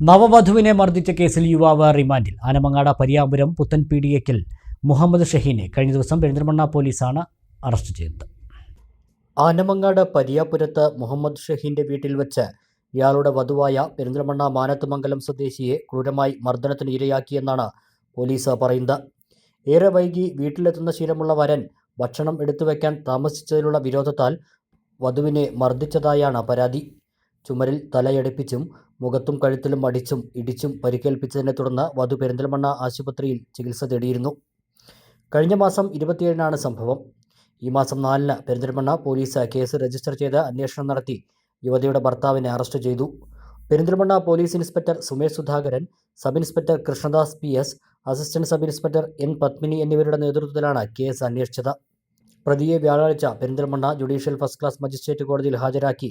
നവവധുവിനെ മർദ്ദിച്ച കേസിൽ യുവാവ് റിമാൻഡിൽ. ആനമങ്ങാട് പരിയാപുരം പുത്തൻപീടിയക്കൽ മുഹമ്മദ് ഷഹീനെ കഴിഞ്ഞ ദിവസം പെരിന്തൽമണ്ണ പോലീസാണ് അറസ്റ്റ് ചെയ്തത്. ആനമങ്ങാട് പരിയാപുരത്ത് മുഹമ്മദ് ഷഹീന്റെ വീട്ടിൽ വെച്ച് ഇയാളുടെ വധുവായ പെരിന്തൽമണ്ണ മാനത്തുമംഗലം സ്വദേശിയെ ക്രൂരമായി മർദ്ദനത്തിന് ഇരയാക്കിയെന്നാണ് പോലീസ് പറയുന്നത്. ഏറെ വൈകി വീട്ടിലെത്തുന്ന ശീലമുള്ള വരൻ ഭക്ഷണം എടുത്തു വയ്ക്കാൻ താമസിച്ചതിലുള്ള വിരോധത്താൽ വധുവിനെ മർദ്ദിച്ചതായാണ് പരാതി. ചുമരിൽ തലയടിപ്പിച്ചും മുഖത്തും കഴുത്തിലും അടിച്ചും ഇടിച്ചും പരിക്കേൽപ്പിച്ചതിനെ തുടർന്ന് വധു പെരിന്തൽമണ്ണ ആശുപത്രിയിൽ ചികിത്സ തേടിയിരുന്നു. കഴിഞ്ഞ മാസം ഇരുപത്തിയേഴിനാണ് സംഭവം. ഈ മാസം നാലിന് പെരിന്തൽമണ്ണ പോലീസ് കേസ് രജിസ്റ്റർ ചെയ്ത് അന്വേഷണം നടത്തി യുവതിയുടെ ഭർത്താവിനെ അറസ്റ്റ് ചെയ്തു. Perinthalmanna police inspector Sumesh Sudhakaran sub inspector Krishnadas P S assistant sub inspector N Padmini എന്നിവരുടെ നേതൃത്വത്തിലാണ് കേസ് അന്വേഷിച്ചത്. പ്രതിയെ വ്യാഴാഴ്ച Perinthalmanna judicial first class magistrate കോടതിയിൽ ഹാജരാക്കി